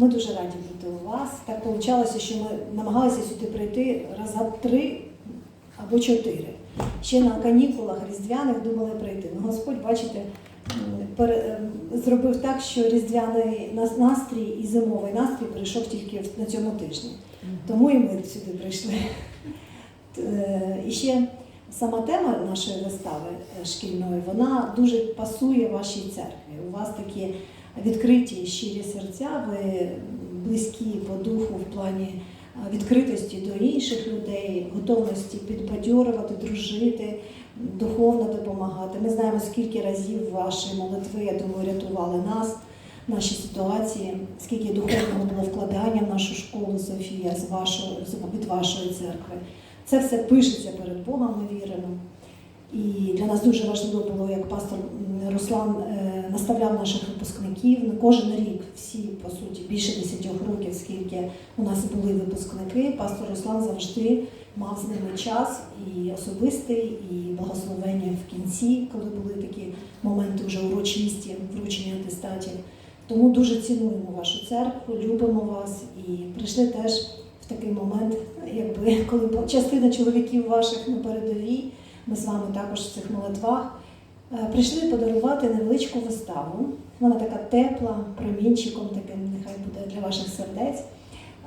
Ми дуже раді бути у вас. Так вийшло, що ми намагалися сюди прийти раза три або чотири. Ще на канікулах різдвяних думали прийти. Ну, Господь, бачите, ем, зробив так, що різдвяний настрій і зимовий настрій прийшов тільки на цьому тижні. Тому і ми сюди прийшли. Е, І ще сама тема нашої вистави е, шкільної, вона дуже пасує вашій церкві. У вас такі відкриті щирі серця, ви близькі по духу в плані е, відкритості до інших людей, готовності підбадьорювати, дружити, духовно допомагати. Ми знаємо, скільки разів ваші молитви, я думаю, рятували нас, наші ситуації, скільки духовного було вкладання в нашу школу Софія з вашого, від вашої церкви. Це все пишеться перед Богом, ми віримо. Нас дуже важливо було, як пастор Руслан е, наставляв наших випускників на кожен рік, всі, по суті, більше 10 років, скільки у нас були випускники, пастор Руслан завжди мав з ними час і особистий, і благословення в кінці, коли були такі моменти вже урочисті, вручення атестатів. Тому дуже цінуємо вашу церкву, любимо вас і прийшли теж в такий момент, якби коли частина чоловіків ваших на передовій. Ми з вами також в цих молитвах е, прийшли подарувати невеличку виставу. Вона така тепла, промінчиком таким, нехай буде для ваших сердець.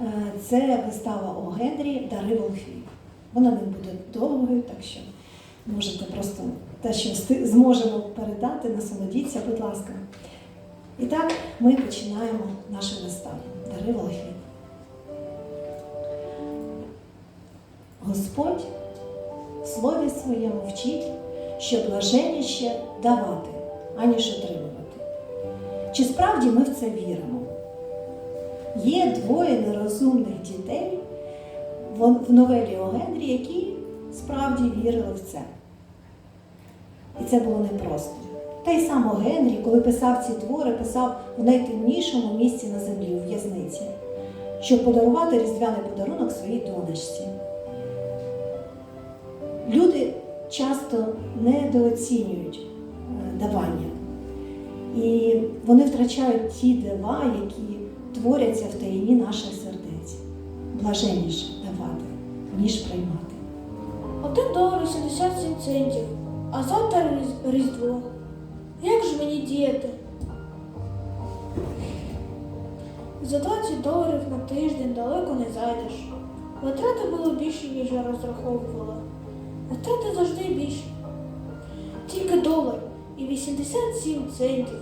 Е, Це вистава о Генрі Дари Волхвів. Вона не буде довгою, так що можете просто те, що зможемо передати, насолодіться, будь ласка. І так ми починаємо нашу виставу. Дари Волхвів. Господь слові своєму вчить, що блаженніше давати, аніж отримувати. Чи справді ми в це віримо? Є двоє нерозумних дітей в новелі о Генрі, які справді вірили в це. І це було непросто. Та й сам О Генрі, коли писав ці твори, писав в найтемнішому місці на землі, у в'язниці, щоб подарувати різдвяний подарунок своїй донечці. Люди часто недооцінюють е, давання. І вони втрачають ті дива, які творяться в таїні наших сердець. Блаженніше давати, ніж приймати. Один долар і 77 центів, а завтра Різ- Різдво. Як ж мені діяти? За 20 доларів на тиждень далеко не зайдеш. Витрати було більше, ніж я розраховувала. Витрати завжди більше. Тільки долар і 87 центів,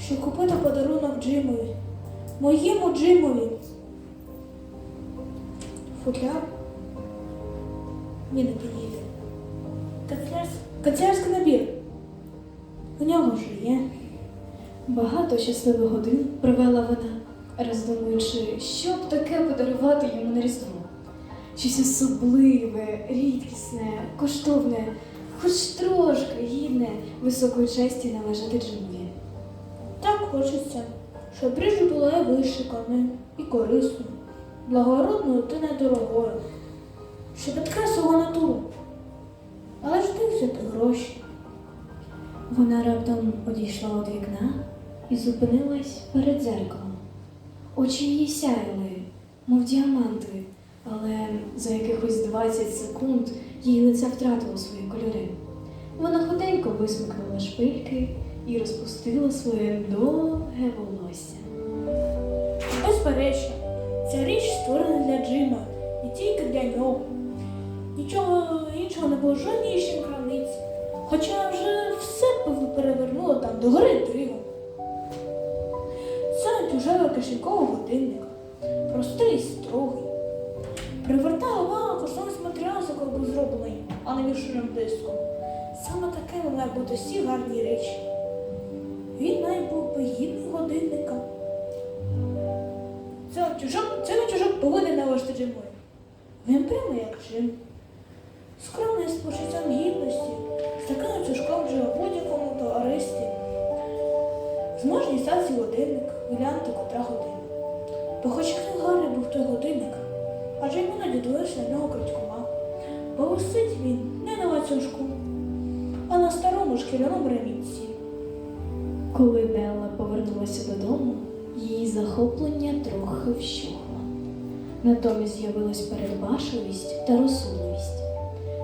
щоб купити подарунок Джимові. Моєму Джимові. Футляр? Ні, не підійде. Канцелярський набір. У нього вже є. Багато щасливих годин провела вона, роздумуючи, що б таке подарувати йому на Різдво. Щось особливе, рідкісне, коштовне, хоч трошки гідне високої честі належати Джимові. Так хочеться, щоб ріж була і вишиканою, і корисною, благородною та недорогою, щоб підкреслила натуру. Але ж де взяти гроші? Вона раптом одійшла від вікна і зупинилась перед дзеркалом. Очі її сяяли, мов діаманти, але за якихось 20 секунд її лице втратило свої кольори. Вона худенько висмикнула шпильки і розпустила своє довге волосся. Безперечно, ця річ створена для Джима і тільки для нього. Нічого іншого не було іншій крамниці. Хоча вже все перевернуло там до гори дивом. Це тяжелий кишеньковий годинник, простий і строгий. Привертає увагу космос матеріал, з якого був зроблений, а не вішеним диском. Саме такими мають бути всі гарні речі. Він навіть був би гідним годинником. Це чужок, це не чужок повинен належати Джимові. Він прямо як Джим. Скромний з почуттям гідності, з таким чужком у будь-якому товаристві. Зможній стаці годинник, гляньте котра година. Бо хоч який гарний був той годинник, адже йому дивився на нього крадькома. Бо висить він не на лацюжку, а на старому шкіряному ремінці. Коли Белла повернулася додому, її захоплення трохи вщухло. Натомість з'явилась передбачливість та розсудливість.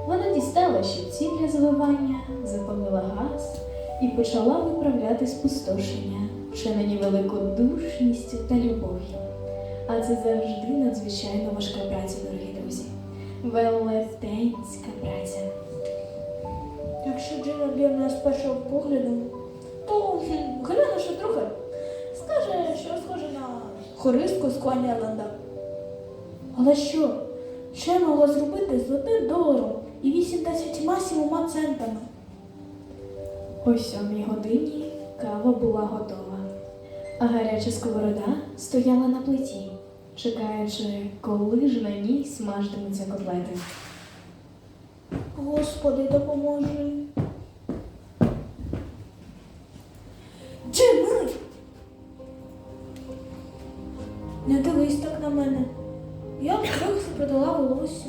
Вона дістала щипці для звивання, запалила газ і почала виправляти спустошення, вчинені великодушністю та любов'ю. А це завжди надзвичайно важка праця, дорогі друзі. Велетенська праця. Якщо Джим б'є з першого погляду, то хм, глянувши трохи, скаже, що схоже на хористку з Кланерленда. Але що? Що я могла зробити з одним доларом і 87 центами? О сьомій годині кава була готова, а гаряча сковорода стояла на плиті, чекаючи, коли ж на ній смажитимуться котлети. Господи, допоможи. Джимми! Не дивись так на мене. Я трохи продала волосся,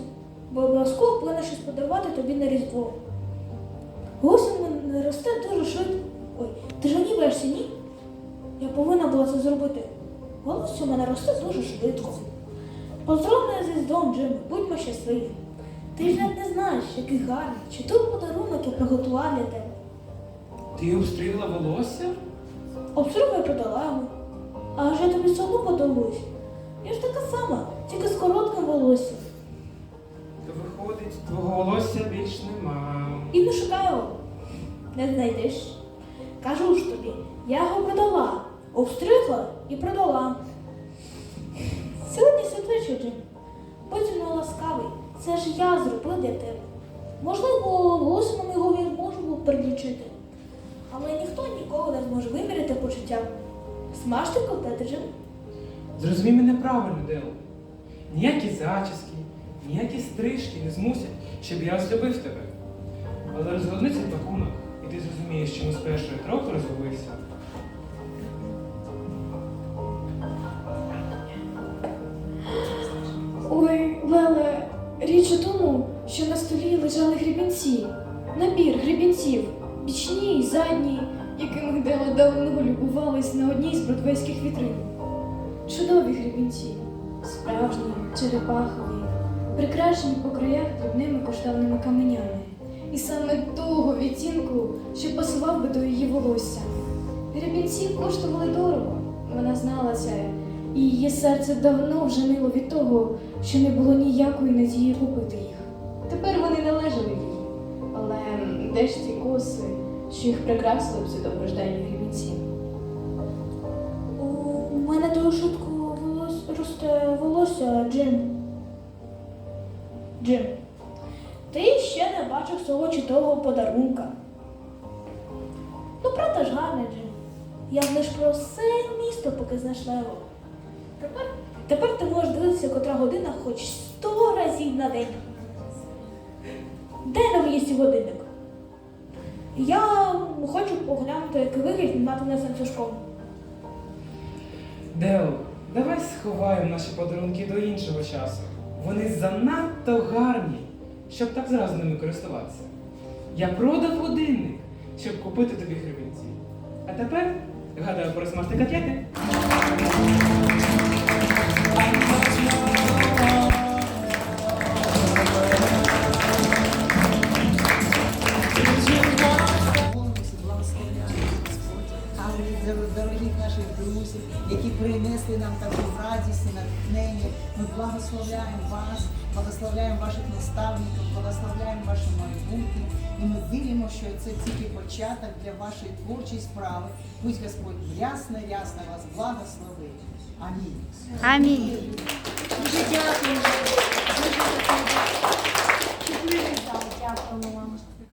бо обов'язково повинна щось подарувати тобі на Різдво. Волосся мене росте дуже Волосся в мене росте дуже швидко. Поздравляю зі Різдвом, Джим, будьмо щасливі. Ти ж навіть не знаєш, який гарний, чи той подарунок я приготувала для тебе. Ти обстрілила волосся? Обстрілку я продала йому. А вже тобі все одно подобаюсь. Я ж така сама, тільки з коротким волоссям. То виходить, твого волосся більш нема. І не шукай його. Не знайдеш. Кажу ж тобі, я його продала, обстригла і продала. Сьогодні святвечір, Будь мною ласкавий. Це ж я зробив для тебе. Можливо, моєго я можу було перелічити. Але ніхто ніколи не зможе виміряти почуття. Смажте котлети, Джим. Зрозумій мене правильно, Дел. Ніякі зачіски, ніякі стрижки не змусять, щоб я злюбив тебе. Але розгорни пакунок, і ти зрозумієш, чому з першої трохи розгубився. Річ тому, що на столі лежали грібінці, набір грібінців, бічні і задні, якими Дела давно любувались на одній з бродвейських вітрин. Чудові грібінці, справжні, черепахові, прикрашені по краях дрібними коштовними каменями. І саме того відтінку, що пасував би до її волосся. Гребінці коштували дорого, вона знала це, і її серце давно вже нило від того, що не було ніякої надії купити їх. Тепер вони належали їй, але де ж ті коси, що їх прикрасили б ці довгожданні гребінці? У мене дуже швидко волос... росте волосся, Джим. Джим, ти ще не бачив свого чудового подарунка. Ну, правда ж гарний, Джим. Я б лиш про все місто, поки знайшла його. Тепер, тепер ти можеш дивитися, котра година хоч сто разів на день. Де нам є сій годинник? Я хочу поглянути, який вигляд матиме з ланцюжком. Дел, давай сховаємо наші подарунки до іншого часу. Вони занадто гарні, щоб так зразу ними користуватися. Я продав годинник, щоб купити тобі гребінці. А тепер, гадаю, порозмажте котлети. Ми благословляємо вас, благословляємо ваших наставників, благословляємо ваші майбутні. І ми віримо, що це тільки початок для вашої творчої справи. Пусть Господь ясно, ясно вас благословить. Амінь. Амінь. Дуже дякую. Дуже дякую. Дякуємо вам.